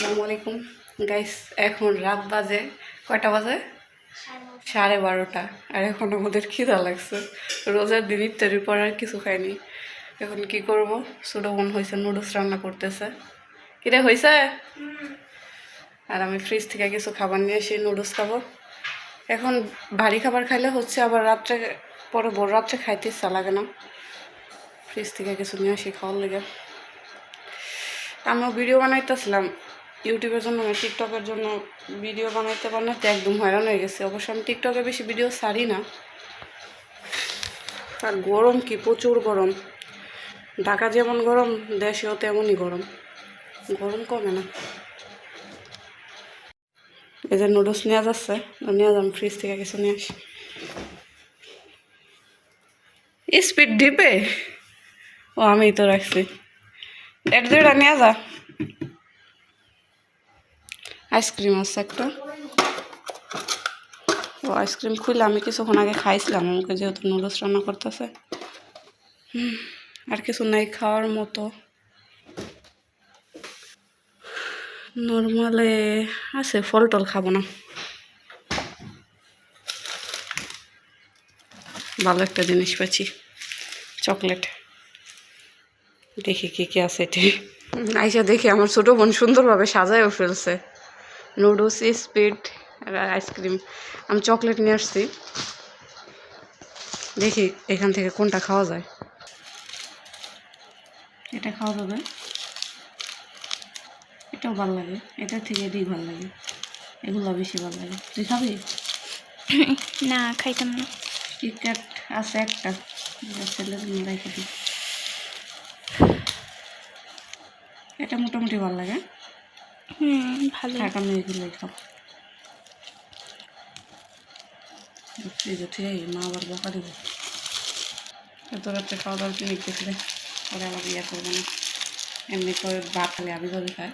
আসসালামু আলাইকুম। গাইস এখন রাত বাজে কয়টা বাজে? সাড়ে বারোটা। আর এখন আমাদের খিদা লাগছে। রোজার দিন ইফতারির পর আর কিছু খাইনি। এখন কি করব? ছোটো বোন হয়েছে নুডলস রান্না করতেছে। কিরে হয়েছে? আর আমি ফ্রিজ থেকে কিছু খাবার নিয়ে এসে নুডলস খাব। এখন ভারী খাবার খাইলে হচ্ছে আবার রাত্রে পরে বড় রাত্রে খাইতে ইচ্ছা লাগে না। ফ্রিজ থেকে কিছু নিয়ে আসি খাওয়ার লেগে। আমিও ভিডিও বানাইতেছিলাম। ইউটিউবের জন্য টিকটকের জন্য ভিডিও বানাইতে বানাইতে একদম হয়রান হয়ে গেছে। অবশ্য আমি টিকটকে বেশি ভিডিও ছাড়ি না। আর গরম কি, প্রচুর গরম। ঢাকা যেমন গরম, দেশেও তেমনই গরম। গরম কমে না। এই যে নুডলস নেওয়া যাচ্ছে নিয়ে যাম ফ্রিজ থেকে কিছু নিয়ে আসি। স্পিড ডিপে ও আমি তো রাখছি। এটা দুইটা নিয়ে যা। আইসক্রিম আছে একটা। ও আইসক্রিম খুলে আমি কিছুক্ষণ আগে খাইছিলাম, আমাকে যেহেতু নুডলস রান্না করতেছে। আর কিছু নাই খাওয়ার মতো। নর্মালে আছে ফল টল খাব না। ভালো একটা জিনিস পাচ্ছি, চকলেট। দেখি কি কি আছে এটি। আইসা দেখি, আমার ছোটো বোন সুন্দরভাবে সাজায়ও ফেলছে। Noodles speed ice cream. আমি চকলেট নিয়ে আসছি। দেখি এখান থেকে কোনটা খাওয়া যায়। এটা খাওয়া যাবে। এটাও ভালো লাগে। এটা থেকে এটাই ভালো লাগে। এগুলো বেশি ভালো লাগে। তুই খাবি? না খাইতাম না। কিটক্যাট আছে একটা। ছেলের এটা মোটামুটি ভালো লাগে। হুম আমি মা খাওয়া দাওয়া কিনে দেখলে পরে আবার ইয়ে করবে না। এমনি করে ভাত খালি আবি যাবি খায়